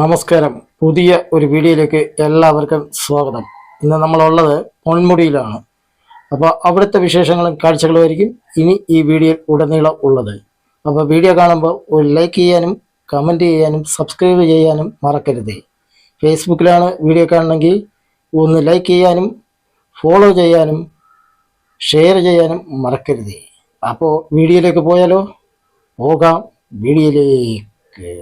നമസ്കാരം. പുതിയ ഒരു വീഡിയോയിലേക്ക് എല്ലാവർക്കും സ്വാഗതം. ഇന്ന് നമ്മളുള്ളത് പൊന്മുടിയിലാണ്. അപ്പോൾ അവിടുത്തെ വിശേഷങ്ങളും കാഴ്ചകളും ആയിരിക്കും ഇനി ഈ വീഡിയോയിൽ ഉടനീളം ഉള്ളത്. അപ്പോൾ വീഡിയോ കാണുമ്പോൾ ഒരു ലൈക്ക് ചെയ്യാനും കമന്റ് ചെയ്യാനും സബ്സ്ക്രൈബ് ചെയ്യാനും മറക്കരുത്. ഫേസ്ബുക്കിലാണ് വീഡിയോ കാണണമെങ്കിൽ ഒന്ന് ലൈക്ക് ചെയ്യാനും ഫോളോ ചെയ്യാനും ഷെയർ ചെയ്യാനും മറക്കരുത്. അപ്പോൾ വീഡിയോയിലേക്ക് പോയാലോ? പോകാം. വീഡിയോയിലേക്ക്.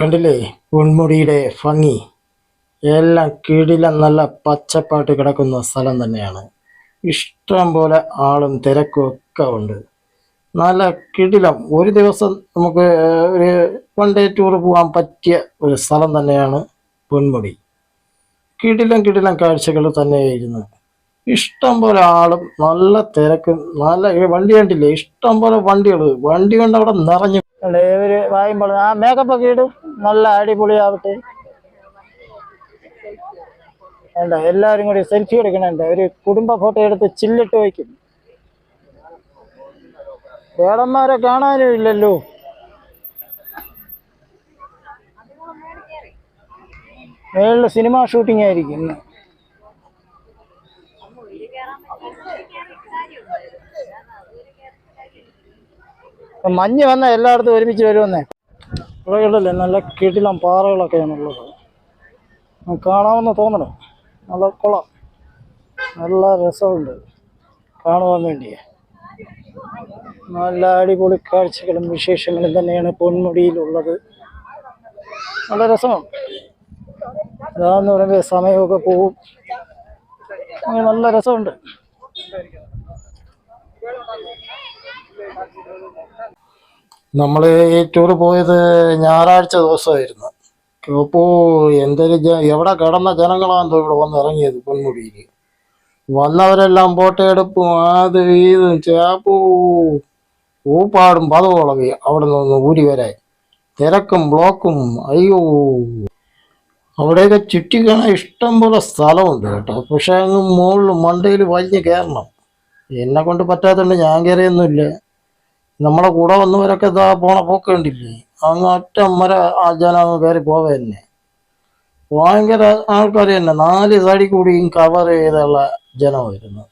കണ്ടില്ലേ? പൊന്മുടിയുടെ ഭംഗി. എല്ലാം കീഴിലും നല്ല പച്ചപ്പാട്ട് കിടക്കുന്ന സ്ഥലം തന്നെയാണ്. ഇഷ്ടം പോലെ ആളും തിരക്കും ഒക്കെ ഉണ്ട്. നല്ല കിടിലം. ഒരു ദിവസം നമുക്ക് ഒരു വൺ ഡേ ടൂർ പോകാൻ പറ്റിയ ഒരു സ്ഥലം തന്നെയാണ് പൊന്മുടി. കിടിലം കിടിലം കാഴ്ചകൾ തന്നെയായിരുന്നു. ഇഷ്ടം പോലെ ആളും നല്ല തിരക്കും നല്ല വണ്ടി കണ്ടില്ലേ? ഇഷ്ടം പോലെ വണ്ടികൾ. വണ്ടി കൊണ്ട് അവിടെ നിറഞ്ഞു ഇവർ വായുമ്പോൾ ആ മേക്കപ്പ് ഒക്കെ ഇടും. നല്ല അടിപൊളിയാവട്ടെ. വേണ്ട എല്ലാവരും കൂടി സെൽഫി എടുക്കണുണ്ട്. ഒരു കുടുംബ ഫോട്ടോ എടുത്ത് ചില്ലിട്ട് വയ്ക്കും. വേടന്മാരെ കാണാനും ഇല്ലല്ലോ. മേളിൽ സിനിമ ഷൂട്ടിംഗ് ആയിരിക്കും ഇന്ന്. മഞ്ഞ് വന്ന എല്ലായിടത്തും ഒരുമിച്ച് വരുമെന്നേ. ഇവിടെ നല്ല കിടിലം പാറകളൊക്കെയാണുള്ളത്. കാണാമെന്ന് തോന്നണം. നല്ല കുളം. നല്ല രസമുണ്ട്. കാണുവാൻ വേണ്ടി നല്ല അടിപൊളി കാഴ്ചകളും വിശേഷങ്ങളും തന്നെയാണ് പൊന്മുടിയിലുള്ളത്. നല്ല രസമാണ്. ഇതാന്ന് പറയുമ്പോൾ സമയമൊക്കെ പോവും നല്ല രസമുണ്ട്. നമ്മൾ ഈ ടൂർ പോയത് ഞായറാഴ്ച ദിവസമായിരുന്നു. അപ്പോൾ എന്തൊരു എവിടെ കിടന്ന ജനങ്ങളാണെന്തോ ഇവിടെ വന്ന് ഇറങ്ങിയത് പൊന്മുടിയിൽ വന്നവരെല്ലാം പോട്ടയെടുപ്പും അത് ഇതും ചേപ്പൂ ഊപ്പാടും പതവുളകി അവിടെ നിന്ന് ഊരി വരെ തിരക്കും ബ്ലോക്കും അയ്യോ. അവിടെയൊക്കെ ചുറ്റി കാണാൻ ഇഷ്ടം പോലെ സ്ഥലമുണ്ട് കേട്ടോ. പക്ഷെ അങ്ങ് മുകളിൽ മണ്ടയിൽ വലിഞ്ഞ് കയറണം. എന്നെ കൊണ്ട് പറ്റാത്തതുകൊണ്ട് ഞാൻ കയറിയൊന്നുമില്ല. നമ്മളെ കൂടെ വന്നവരൊക്കെ ഇതാ പോണ പോക്ക് കണ്ടില്ലേ? അങ്ങ് ഒറ്റ മര ആ കയറി പോവേ തന്നെ ഭയങ്കര ആൾക്കാർ തന്നെ. നാല് സൈഡിൽ കൂടിയും കവർ ചെയ്തുള്ള ജനമായിരുന്നു.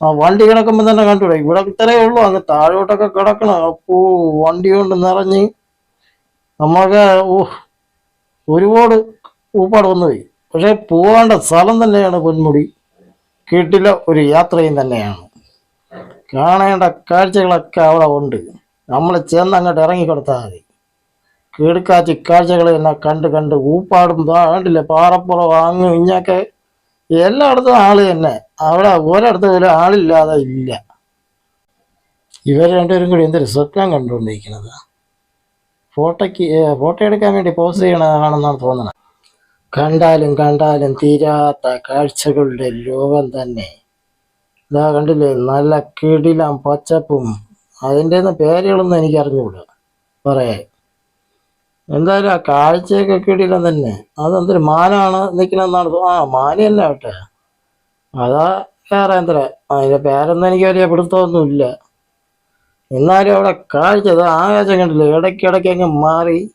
ആ വണ്ടി കിടക്കുമ്പോൾ തന്നെ കണ്ടുകൂടെ ഇവിടെ ഇത്രയേ ഉള്ളൂ. അങ്ങ് താഴോട്ടൊക്കെ കിടക്കണം. അപ്പോ വണ്ടി കൊണ്ട് നിറഞ്ഞ് നമ്മളൊക്കെ ഓ ഒരുപാട് ഊപ്പാട് വന്നുപോയി പക്ഷെ പോകേണ്ട സ്ഥലം തന്നെയാണ് പൊന്മുടി. കേട്ടില്ല ഒരു യാത്രയും തന്നെയാണ്. കാണേണ്ട കാഴ്ചകളൊക്കെ അവിടെ ഉണ്ട്. നമ്മൾ ചെന്ന് അങ്ങോട്ട് ഇറങ്ങിക്കൊടുത്താൽ മതി. കീഴ്ക്കാച്ചി കാഴ്ചകൾ തന്നെ കണ്ട് കണ്ട് ഊപ്പാടും വേണ്ടില്ല പാറപ്പുറം അങ്ങും ഇഞ്ഞൊക്കെ എല്ലായിടത്തും ആൾ തന്നെ. അവിടെ ഒരിടത്തും ഒരു ആളില്ലാതെ ഇല്ല. ഇവർ രണ്ടുപേരും കൂടി എന്തൊരു സ്വപ്നം കണ്ടുകൊണ്ടിരിക്കുന്നത്. ഫോട്ടോയ്ക്ക് ഫോട്ടോ എടുക്കാൻ വേണ്ടി പോസ്റ്റ് ചെയ്യണതാണെന്നാണ് തോന്നുന്നത് കണ്ടാലും കണ്ടാലും തീരാത്ത കാഴ്ചകളുടെ ലോകം തന്നെ. ഇതാ കണ്ടില്ലേ നല്ല കിടിലം പച്ചപ്പും അതിന്റെ പേരുകളൊന്നും എനിക്ക് അറിഞ്ഞുകൂടാ. പറയാൻ എന്തായാലും ആ കാഴ്ചയൊക്കെ കിടിലം തന്നെ. അതെന്തൊരു മാനാണ് നിൽക്കണമെന്നാണ് ആ മാനയല്ല കേട്ടെ അതാ വേറെ എന്താ അതിന്റെ പേരൊന്നും എനിക്ക് വലിയ പിടുത്തമൊന്നുമില്ല. എന്നാലും അവിടെ കാഴ്ച ഇത് ആകാശം കണ്ടില്ല? ഇടയ്ക്കിടയ്ക്ക് അങ്ങ് മാറി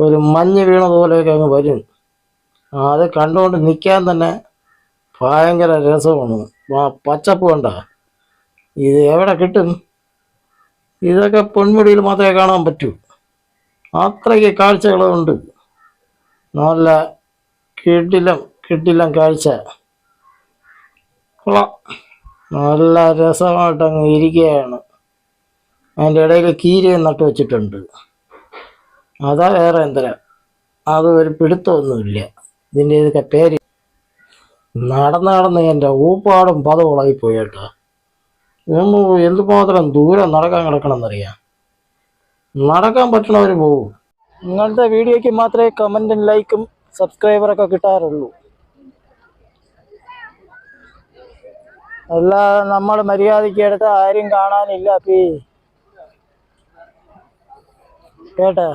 ഒരു മഞ്ഞ് വീണ പോലെയൊക്കെ അങ്ങ് വരും. അത് കണ്ടുകൊണ്ട് നിൽക്കാൻ തന്നെ ഭയങ്കര രസമാണ്. ആ പച്ചപ്പ് കണ്ട? ഇത് എവിടെ കിട്ടും? ഇതൊക്കെ പൊന്മുടിയിൽ മാത്രമേ കാണാൻ പറ്റൂ. അത്രയ്ക്ക് കാഴ്ചകളുണ്ട്. നല്ല കിടിലം കിടിലം കാഴ്ച. കൊള്ളാം. നല്ല രസമായിട്ട് അങ്ങ് ഇരിക്കുകയാണ്. അതിന്റെ ഇടയിൽ കീരയും നട്ട് വെച്ചിട്ടുണ്ട്. അതാ വേറെ എന്തര. അത് ഒരു പിടുത്തമൊന്നുമില്ല. ഇതിന്റെ ഇതൊക്കെ പേര് നടന്ന് എന്റെ ഊപ്പാടും ഉളകിപ്പോയിട്ട് കേട്ടോ. ഒന്ന് എന്തുമാത്രം ദൂരം നടക്കാൻ കിടക്കണമെന്നറിയാം? നടക്കാൻ പറ്റണവർ പോവും. നിങ്ങളുടെ വീഡിയോയ്ക്ക് മാത്രമേ കമന്റും ലൈക്കും സബ്സ്ക്രൈബറൊക്കെ കിട്ടാറുള്ളൂ. അല്ലാതെ നമ്മൾ മര്യാദയ്ക്ക് എടുത്ത ആരും കാണാനില്ല പി. കേട്ടാ?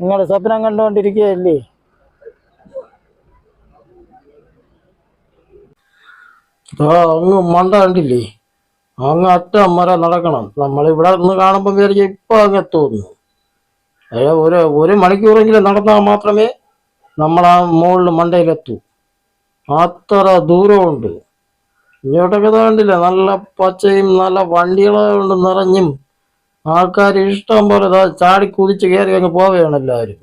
നിങ്ങൾ സ്വപ്നം കണ്ടുകൊണ്ടിരിക്കുകയല്ലേ? ആ അങ്ങ് മണ്ട കണ്ടില്ലേ? അങ്ങ് അറ്റം വരെ നടക്കണം. നമ്മൾ ഇവിടെ നിന്ന് കാണുമ്പോൾ വിചാരിച്ച ഇപ്പൊ അങ്ങ് എത്തുന്നു ഏ, ഒരു ഒരു മണിക്കൂറെങ്കിലും നടന്നാൽ മാത്രമേ നമ്മൾ ആ മുകളിൽ മണ്ടയിലെത്തൂ. അത്ര ദൂരമുണ്ട്. ഇങ്ങോട്ടൊക്കെ കണ്ടില്ലേ? നല്ല പച്ചയും നല്ല വണ്ടികളെ കൊണ്ട് നിറഞ്ഞും. ആൾക്കാർ ഇഷ്ടം പോലെ ചാടി കുതിച്ച് കയറി അങ്ങ് പോവുകയാണ് എല്ലാവരും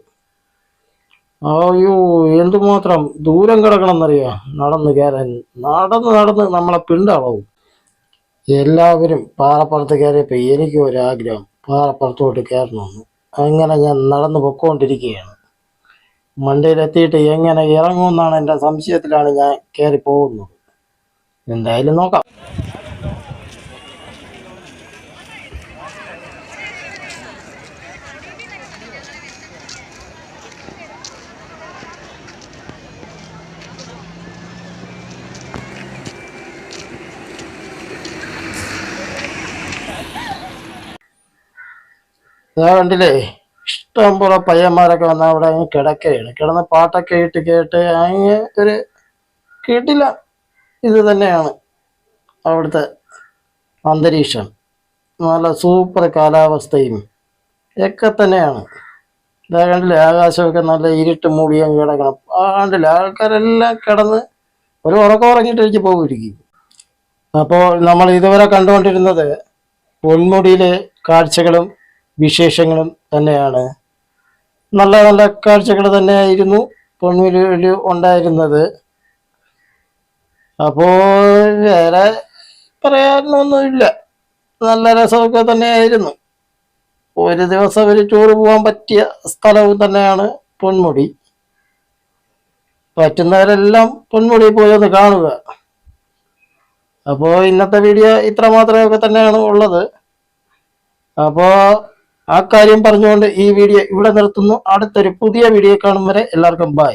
അയ്യോ എന്തുമാത്രം ദൂരം കിടക്കണമെന്നറിയാം? നടന്ന് കയറാൻ. നടന്ന് നടന്ന് നമ്മളെ പിണ്ടളവും എല്ലാവരും പാറപ്പുറത്ത് കയറിയപ്പോൾ എനിക്കും ഒരാഗ്രഹം പാറപ്പുറത്തോട്ട് കയറണമെന്ന്. അങ്ങനെ ഞാൻ നടന്നു പൊക്കോണ്ടിരിക്കുകയാണ്. മണ്ടയിലെത്തിയിട്ട് എങ്ങനെ ഇറങ്ങുമെന്നാണ് എന്റെ സംശയത്തിലാണ് ഞാൻ കയറി പോകുന്നത് എന്തായാലും നോക്കാം. ഇതാ കണ്ടില്ലേ? ഇഷ്ടം പോലെ പയ്യന്മാരൊക്കെ വന്ന അവിടെ അങ്ങ് കിടക്കുകയാണ്. കിടന്ന് പാട്ടൊക്കെ ഇട്ട് കേട്ട് അങ്ങ് ഒരു കേട്ടില്ല. ഇത് തന്നെയാണ് അവിടുത്തെ അന്തരീക്ഷം. നല്ല സൂപ്പർ കാലാവസ്ഥയും ഒക്കെ തന്നെയാണ്. ഇതാ കണ്ടില്ലേ? ആകാശമൊക്കെ നല്ല ഇരുട്ട് മൂടി അങ്ങ് കിടക്കണം. ആ കണ്ടില്ലേ? ആൾക്കാരെല്ലാം കിടന്ന് ഒരു ഉറക്കം ഉറങ്ങിയിട്ട് എനിക്ക് പോകുമായിരിക്കും അപ്പോൾ നമ്മൾ ഇതുവരെ കണ്ടുകൊണ്ടിരുന്നത് പൊന്മുടിയിലെ കാഴ്ചകളും വിശേഷങ്ങളും തന്നെയാണ്. നല്ല നല്ല കാഴ്ചകൾ തന്നെയായിരുന്നു പൊന്മുടിയിൽ ഉണ്ടായിരുന്നത്. അപ്പോൾ വേറെ പറയാനൊന്നുമില്ല. നല്ല രസമൊക്കെ തന്നെയായിരുന്നു. ഒരു ദിവസം ഒരു ടൂർ പോകാൻ പറ്റിയ സ്ഥലവും തന്നെയാണ് പൊന്മുടി. പറ്റുന്നവരെല്ലാം പൊന്മുടി പോയി ഒന്ന് കാണുക. അപ്പോൾ ഇന്നത്തെ വീഡിയോ ഇത്ര മാത്രമൊക്കെ തന്നെയാണ് ഉള്ളത്. അപ്പോൾ ആ കാര്യം പറഞ്ഞുകൊണ്ട് ഈ വീഡിയോ ഇവിടെ നിർത്തുന്നു. അടുത്തൊരു പുതിയ വീഡിയോ കാണും വരെ എല്ലാവർക്കും ബൈ